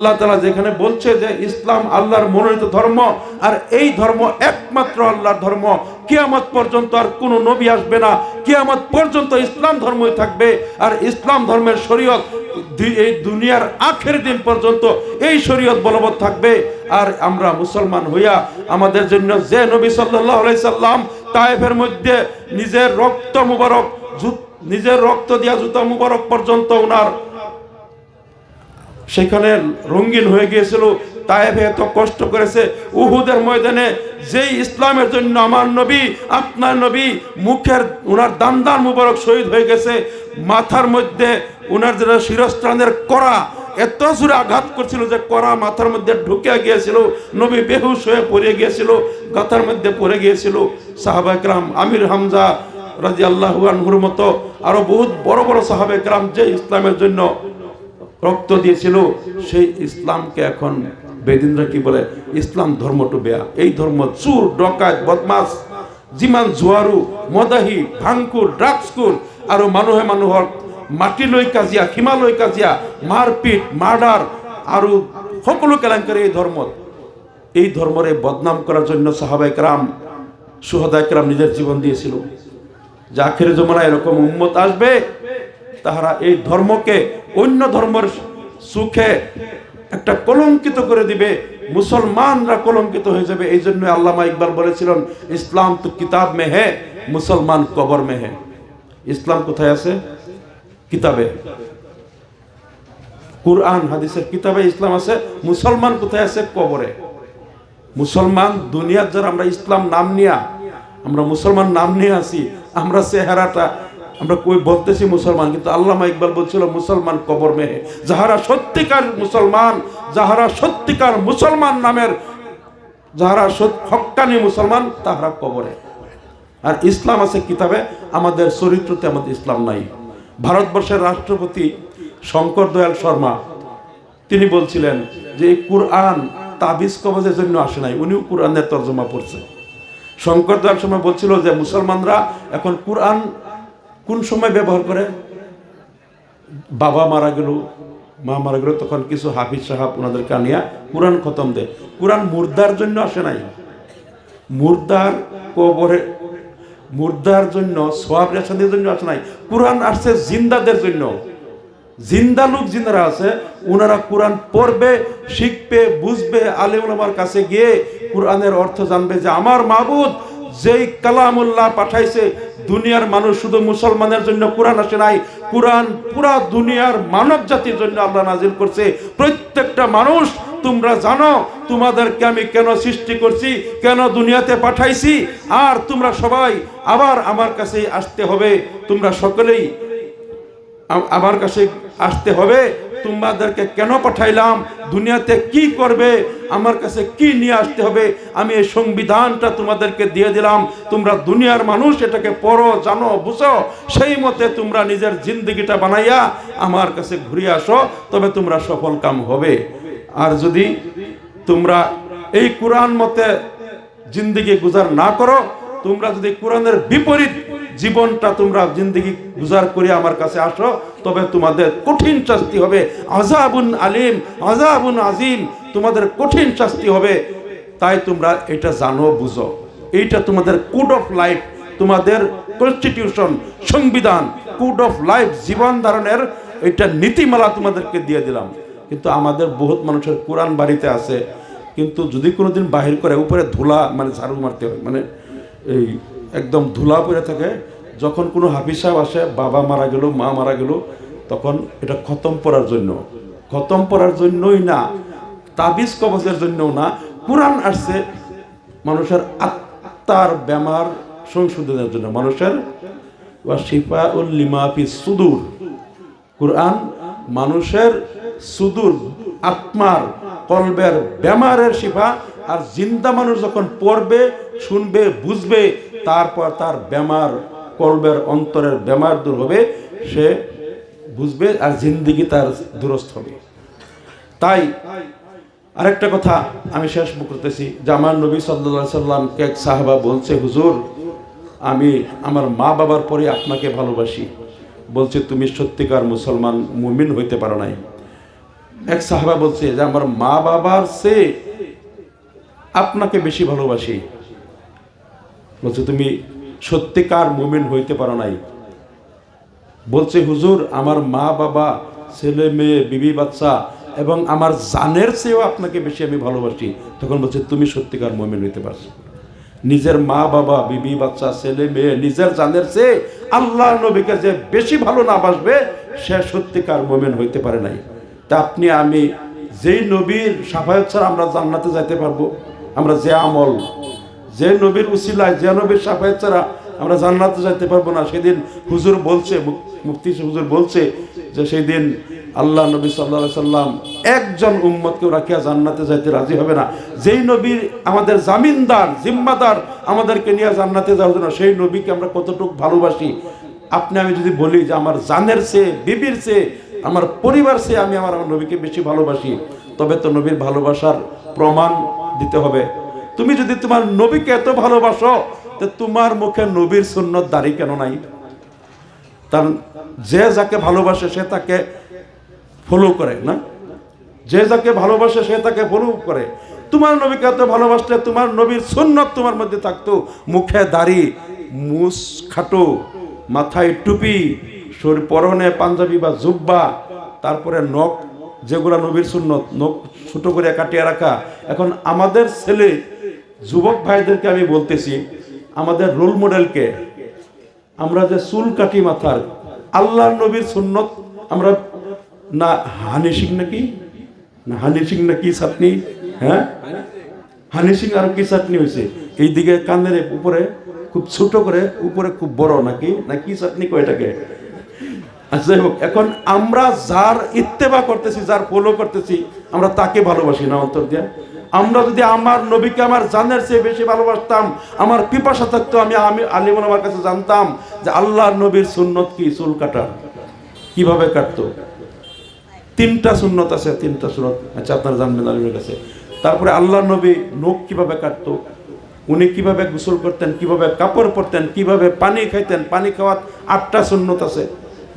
আল্লাহ তালা যেখানে বলছে যে ইসলাম আল্লাহর মনোনীত ধর্ম, আর এই ধর্ম একমাত্র আল্লাহর ধর্ম, কিয়ামত পর্যন্ত আর কোনো নবী আসবে না। কিয়ামত পর্যন্ত ইসলাম ধর্মই থাকবে, আর ইসলাম ধর্মের শরীয়ত এই দুনিয়ার আখের দিন পর্যন্ত এই শরীয়ত বলবৎ থাকবে। আর আমরা মুসলমান হইয়া আমাদের জন্য যে নবী সাল্লাহ সাল্লাম তায়েফের মধ্যে নিজের রক্ত মুবারক নিজের রক্ত দিয়া জুতা মুবারক পর্যন্ত ওনার সেখানে রঙিন হয়ে গিয়েছিল। তায়েফে এত কষ্ট করেছে। উহুদের ময়দানে যেই ইসলামের জন্য আমার নবী, আপনার নবী মুখের ওনার দান দান মুবারক শহীদ হয়ে গেছে। মাথার মধ্যে ওনার যেটা শিরস্ত্রাণের করা, এত জোরে আঘাত করছিল যে করা মাথার মধ্যে ঢুকে গিয়েছিল। নবী বেহুশ হয়ে পড়ে গিয়েছিল, গাথার মধ্যে পড়ে গিয়েছিল। সাহাবাকরাম আমির হামজা রাজি আল্লাহ আনহুর মতো আরও বহুত বড় বড় সাহাবাকরাম যে ইসলামের জন্য রক্ত দিয়েছিল, সেই ইসলামকে এখন বেদিনরা কি বলে, ইসলাম ধর্মটু বেয়া। এই ধর্ম চুর, ডকাত, বদমাস যিমান জোয়ারু, মদাহি ভাংকুর ড্রাগসকুর আৰু মানুহে মানুহৰ মাটি লৈ কাজিয়া সীমা লৈ কাজিয়া, মাৰপিট, মাৰ্ডাৰ, আৰু সকলো কেলেংকাৰী এই ধৰ্মত। এই ধর্মরে বদনাম করার জন্য সাহাবাই রাম সুহদায় রাম নিজের জীবন দিয়েছিল। যে আখের জমানা এরকম উম্মত আসবে তাহারা এই ধর্মকে অন্য ধর্মের সুখে একটা কলঙ্কিত করে দিবে, মুসলমানরা কলঙ্কিত হয়ে যাবে। এই জন্য আল্লামা ইকবাল বলেছিলেন, ইসলাম তো কিতাব মে হে মুসলমান কবর মে হে ইসলাম কোথায় আছে? কিতাবে। কুরআন, হাদিসের কিতাবে ইসলাম আছে। মুসলমান কোথায় আছে? কবরে। মুসলমান দুনিয়ার যারা আমরা ইসলাম নাম নিয়া, আমরা মুসলমান নাম নিয়ে আসি আমরা চেহারাটা আমরা কই বলতেছি মুসলমান, কিন্তু আল্লামা ইকবাল বলছিল, মুসলমান কবর মেহে। যাহারা সত্যিকার মুসলমান, যাহারা সত্যিকার মুসলমান নামের, যাহারা হক্কানি মুসলমান, তাহারা কবরে। আর ইসলাম আছে কিতাবে, আমাদের চরিত্রতে আমাদের ইসলাম নাই। ভারতবর্ষের রাষ্ট্রপতি শঙ্কর দয়াল শর্মা, তিনি বলছিলেন যে কুরআন তাবিজ কবজের জন্য আসে নাই, উনিও কুরআনের তর্জমা পড়ছে। শঙ্কর দয়াল শর্মা বলছিল যে, মুসলমানরা এখন কুরআন কোন সময় ব্যবহার করে? বাবা মারা গেল, মা মারা গেল, তখন কিছু হাফিজ সাহাব ওনাদেরকে আনিয়া কোরআন খতম দেয়। কোরআন মুর্দার জন্য আসে নাই। মুর্দার কবরে, মুর্দার জন্য সোয়াব রেশাদের জন্য আসে নাই। কোরআন আসছে জিন্দাদের জন্য। জিন্দা লোক জিন্দারা আছে, ওনারা কোরআন পড়বে, শিখবে, বুঝবে আলিমার কাছে গিয়ে কোরআনের অর্থ জানবে যে, আমার মাবুদ যেই কালামুল্লাহ পাঠাইছে, দুনিয়ার মানুষ শুধু মুসলমানের জন্য কোরআন আসে নাই, কোরআন পুরা দুনিয়ার মানব জাতির জন্য আল্লাহ নাজিল করছে। প্রত্যেকটা মানুষ, তোমরা জানো, তোমাদেরকে আমি কেন সৃষ্টি করছি, কেন দুনিয়াতে পাঠাইছি, আর তোমরা সবাই আবার আমার কাছে আসতে হবে। তোমরা সকলেই আমার কাছে আসতে হবে। তোমাদেরকে কেন পাঠাইলাম? দুনিয়াতে কি করবে? আমার কাছে কি নিয়ে আসতে হবে? আমি এই সংবিধানটা তোমাদেরকে দিয়ে দিলাম। তোমরা দুনিয়ার মানুষ, এটাকে পড়ো, জানো, বুঝো। সেই মতে তোমরা নিজের জিন্দগিটা বানাইয়া আমার কাছে ঘুরিয়ে আসো, তবে তোমরা সফল কাম হবে। আর যদি তোমরা এই কোরআন মতে জিন্দগি গুজার না করো, তোমরা যদি কোরআনের বিপরীত জীবনটা তোমরা জিন্দগি গুজার করে আমার কাছে আসো, তবে তোমাদের কঠিন শাস্তি হবে। আজাবুন আলিম আজাবুন আজিম তোমাদের কঠিন শাস্তি হবে। তাই তোমরা এটা জানো, বুঝো। এইটা তোমাদের কোড অফ লাইফ তোমাদের কনস্টিটিউশন সংবিধান কোড অফ লাইফ জীবন ধারণের এটা নীতিমালা তোমাদেরকে দিয়ে দিলাম। কিন্তু আমাদের বহুত মানুষের কোরআন বাড়িতে আছে, কিন্তু যদি কোনোদিন বাহির করে উপরে ধুলা মানে ঝাড়ু মারতে হয় মানে এই একদম ধুলা পড়ে থাকে। যখন কোনো হাফিজ সাহেব আসে, বাবা মারা গেল, মা মারা গেল, তখন এটা খতম পড়ার জন্য। খতম পড়ার জন্যই না, তাবিজ কবজের জন্যও না, কোরআন আসছে মানুষের আত্মার বেমার সংশোধনের জন্য। মানুষের বা শিফা উল লিমাফি সুদূর। কোরআন মানুষের সুদূর, আত্মার, কলবের বেমারের শিফা, আর জিন্দা মানুষ যখন পড়বে, শুনবে, বুঝবে তারপর তার বেমার কলবের অন্তরের বেমার দূর হবে, সে বুঝবে আর জিন্দিগি তার দুরস্থ হবে। তাই আরেকটা কথা আমি শেষ করতেছি, যে আমার নবী সাল্লা সাল্লামকে এক সাহাবা বলছে, হুজুর, আমি আমার মা বাবার পরে আপনাকে ভালোবাসি। বলছে, তুমি সত্যিকার মুসলমান, মুমিন হইতে পারো নাই। এক সাহাবা বলছে, যে আমার মা বাবার সে আপনাকে বেশি ভালোবাসি। বলছে, তুমি সত্যিকার মুমিন হইতে পারো নাই। বলছে, হুজুর, আমার মা বাবা, ছেলে মেয়ে, বিবি বাচ্চা এবং আমার জানের চেয়েও আপনাকে বেশি আমি ভালোবাসি। তখন বলছে, তুমি সত্যিকার মুমিন হইতে পারছ। নিজের মা বাবা, বিবি বাচ্চা, ছেলে মেয়ে, নিজের জানের চেয়ে আল্লাহ নবীকে যে বেশি ভালো না বাসবে, সে সত্যিকার মোমেন হইতে পারে নাই। তা আপনি, আমি যেই নবীর সাফায়ত ছাড়া আমরা জান্নাতে যাইতে পারব? আমরা যে আমল যে নবীর উসিলায়, যে নবীর সাফায়ত ছাড়া আমরা জান্নাতে যাইতে পারব না। সেদিন হুজুর বলছে মুফতি হুজুর বলছে যে সেই দিন আল্লাহ নবী সাল্লাহ সাল্লাম একজন উম্মতকেও রাখিয়া জান্নাতে যাইতে রাজি হবে না। যেই নবীর আমাদের জামিনদার, জিম্মাদার আমাদেরকে নিয়ে জান্নাতে যাওয়ার জন্য, সেই নবীকে আমরা কতটুকু ভালোবাসি? আপনি আমি যদি বলি যে আমার জানের চেয়ে, বিবির চেয়ে, আমার পরিবার চেয়ে আমি আমার আমার নবীকে বেশি ভালোবাসি, তবে তো নবীর ভালোবাসার প্রমাণ দিতে হবে। তুমি যদি তোমার নবীকে এত ভালোবাসো, তো তোমার মুখে নবীর সুন্নত দাড়ি কেন নাই? তার যে যাকে ভালোবাসে, সে তাকে ফলো করে, না? যে যাকে ভালোবাসে, সে তাকে ফলো করে। তোমার নবীকে এত ভালোবাসলে তোমার নবীর সুন্নত তোমার মধ্যে থাকতো। মুখে দাড়ি, মুস খাটো, মাথায় টুপি, শরীর পরনে পাঞ্জাবি বা জুব্বা, তারপরে নখ, যেগুলো নবীর সুন্নত, নখ ছোটো করে কাটিয়ে রাখা। এখন আমাদের ছেলে যুবক ভাইদেরকে আমি বলতেছি, আমাদের রোল মডেলকে আমরা যে চুল কাটি মাথার আল্লাহ নবীর সুন্নত, আমরা না হানি সিং নাকি? না হানি সিং নাকি চাটনি হ্যাঁ? হানি সিং আর কি চাটনি হয়েছে? এইদিকে কানের উপরে খুব ছোট করে, উপরে খুব বড় নাকি? না কি চাটনি কয় এটাকে? আচ্ছা যাই হোক, এখন আমরা যার ইত্তেবা করতেছি, যার ফলো করতেছি, আমরা তাকে ভালোবাসি না অন্তর দিয়ে। আমরা যদি আমার নবীকে, আমার জানের চেয়ে বেশি ভালোবাসতাম, আমার পিপাসা থাকতো, আমি আমি আলিমন আমার কাছে জানতাম যে আল্লাহর নবীর সুন্নত কি? চুল কাটার। কীভাবে কাটতো? তিনটা সুন্নত আছে, তিনটা সুন্নত। আচ্ছা আপনারা জানবেন আলিমের কাছে। তারপরে আল্লাহ নবী নখ কীভাবে কাটতো? উনি কীভাবে গোসল করতেন? কীভাবে কাপড় পরতেন? কীভাবে পানি খাইতেন? পানি খাওয়ার আটটা সুন্নত আছে।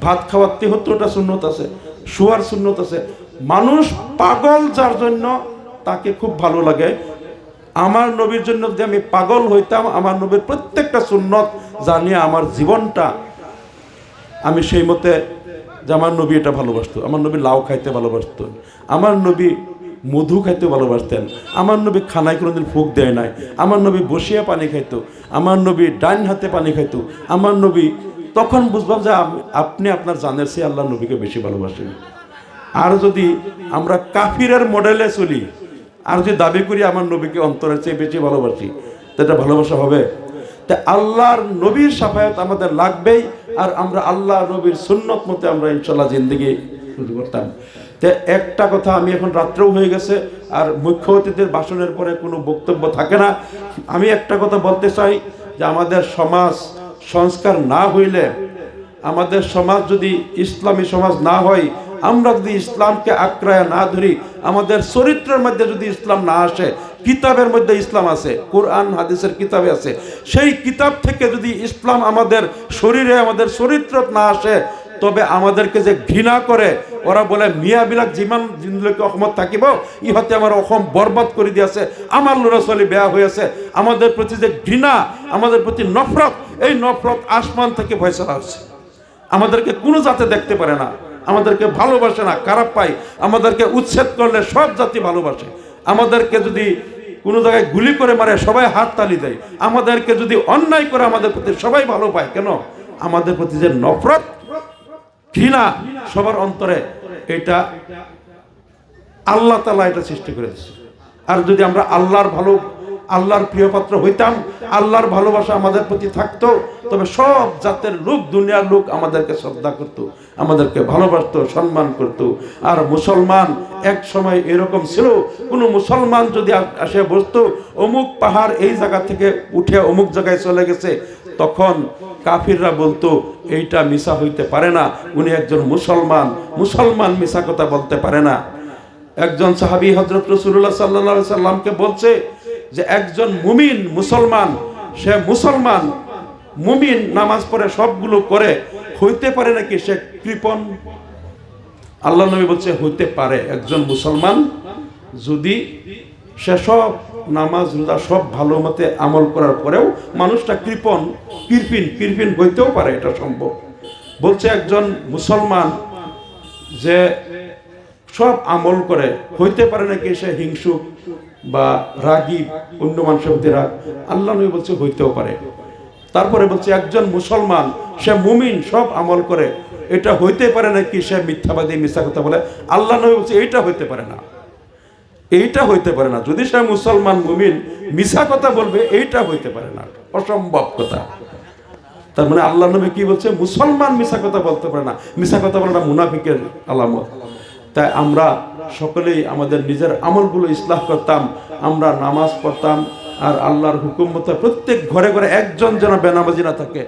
ভাত খাওয়ার তেহত্তরটা সুন্নত আছে। শোয়ার সুন্নত আছে। মানুষ পাগল যার জন্য তাকে খুব ভালো লাগে। আমার নবীর জন্য যদি আমি পাগল হইতাম, আমার নবীর প্রত্যেকটা সুন্নত জানিয়ে আমার জীবনটা, আমি সেই মতে যে আমার নবী এটা ভালোবাসতো, আমার নবী লাউ খাইতে ভালোবাসতো, আমার নবী মধু খাইতে ভালোবাসতেন, আমার নবী খানায় কোনোদিন ফুক দেয় নাই, আমার নবী বসিয়া পানি খাইতো, আমার নবী ডাইন হাতে পানি খাইতো, আমার নবী তখন বুঝলাম যে আপনি আপনার জানের চেয়ে আল্লাহ নবীকে বেশি ভালোবাসেন। আর যদি আমরা কাফিরের মডেলে চলি আর যদি দাবি করি আমার নবীকে অন্তরের চেয়ে বেশি ভালোবাসি, তো এটা ভালোবাসা হবে? তা আল্লাহর নবীর সাফায়াত আমাদের লাগবেই, আর আমরা আল্লাহ নবীর সুন্নত মতে আমরা ইনশাল্লাহ জিন্দগি শুরু করতাম। তো একটা কথা আমি এখন রাত্রেও হয়ে গেছে, আর মুখ্য অতিথির ভাষণের পরে কোনো বক্তব্য থাকে না। আমি একটা কথা বলতে চাই যে আমাদের সমাজ সংস্কার না হইলে, আমাদের সমাজ যদি ইসলামী সমাজ না হয় আমরা যদি ইসলামকে আক্রায় না ধরি, আমাদের চরিত্রের মধ্যে যদি ইসলাম না আসে, কিতাবের মধ্যে ইসলাম আছে, কোরআন, হাদিসের কিতাবে আছে, সেই কিতাব থেকে যদি ইসলাম আমাদের শরীরে, আমাদের চরিত্র না আসে, তবে আমাদেরকে যে ঘৃণা করে, ওরা বলে, মিয়া বিলাক যিমান জিনলৈকে অসমত থাকিব, ইহঁতে আমার অসম বরবাদ করে দিয়েছে, আমার ল'ৰা ছোৱালী বেয়া হৈ আছে আমাদের প্রতি যে ঘৃণা, আমাদের প্রতি নফরত, এই নফরত আসমান থেকে ফয়সলা হচ্ছে। আমাদেরকে কোনো জাতে দেখতে পারে না। আমাদেরকে ভালোবাসে না, খারাপ পায়। আমাদেরকে উচ্ছেদ করলে সব জাতি ভালোবাসে। আমাদেরকে যদি কোনো জায়গায় গুলি করে মারে, সবাই হাত তালি দেয়। আমাদেরকে যদি অন্যায় করে, আমাদের প্রতি সবাই ভালো পায়। কেন? আমাদের প্রতি যে নফরত, ঘৃণা সবার অন্তরে, এটা আল্লাহ তালা এটা সৃষ্টি করে দিচ্ছে আর যদি আমরা আল্লাহর ভালো আল্লাহর প্রিয় পাত্র হইতাম, আল্লাহর ভালোবাসা আমাদের প্রতি থাকতো, তবে সব জাতের লোক, দুনিয়ার লোক আমাদেরকে শ্রদ্ধা করত, আমাদেরকে ভালোবাসতো, সম্মান করত। আর মুসলমান এক সময় এরকম ছিল, কোনো মুসলমান যদি আসে বসতো, অমুক পাহাড় এই জায়গা থেকে উঠে অমুক জায়গায় চলে গেছে, তখন কাফিররা বলতো, এইটা মিশা হইতে পারে না, উনি একজন মুসলমান মুসলমান মিশা কথা বলতে পারে না। একজন সাহাবী হজরত রসুল্লাহ সাল্লা সাল্লামকে বলছে যে একজন মুমিন মুসলমান, সে মুসলমান, মুমিন নামাজ পড়ে সবগুলো করে, হইতে পারে নাকি সে কৃপন আল্লাহ নবী বলছে, হইতে পারে। একজন মুসলমান যদি সে সব নামাজ, রোজা সব ভালো মতে আমল করার পরেও মানুষটা কৃপণ, কৃপিন কৃপিন হইতেও পারে, এটা সম্ভব। বলছে একজন মুসলমান যে সব আমল করে। হইতে পারে নাকি সে হিংসুক বা রাগী অন্য মানুষের প্রতি রাগ আল্লাহ নবী বলছে হইতেও পারে। তারপরে বলছে একজন মুসলমান, সে মুমিন, সব আমল করে। এটা হইতে পারে নাকি সে মিথ্যাবাদী, মিথ্যা কথা বলে। আল্লাহ নবী বলছে এইটা হইতে পারে না। এইটা হইতে পারে না। যদি সে মুসলমান, মুমিন মিশা কথা বলবে, এইটা হইতে পারে না। অসম্ভব কথা। তার মানে আল্লাহ নবী কি বলছে? মুসলমান মিশা কথা বলতে পারে না। মিশা কথা বলাটা মুনাফিকের আলামত। তাই আমরা সকলেই আমাদের নিজের আমলগুলো ইসলাম করতাম, আমরা নামাজ পড়তাম, আর আল্লাহর হুকুম মতো প্রত্যেক ঘরে ঘরে একজন যেন বেনামাজি না থাকে।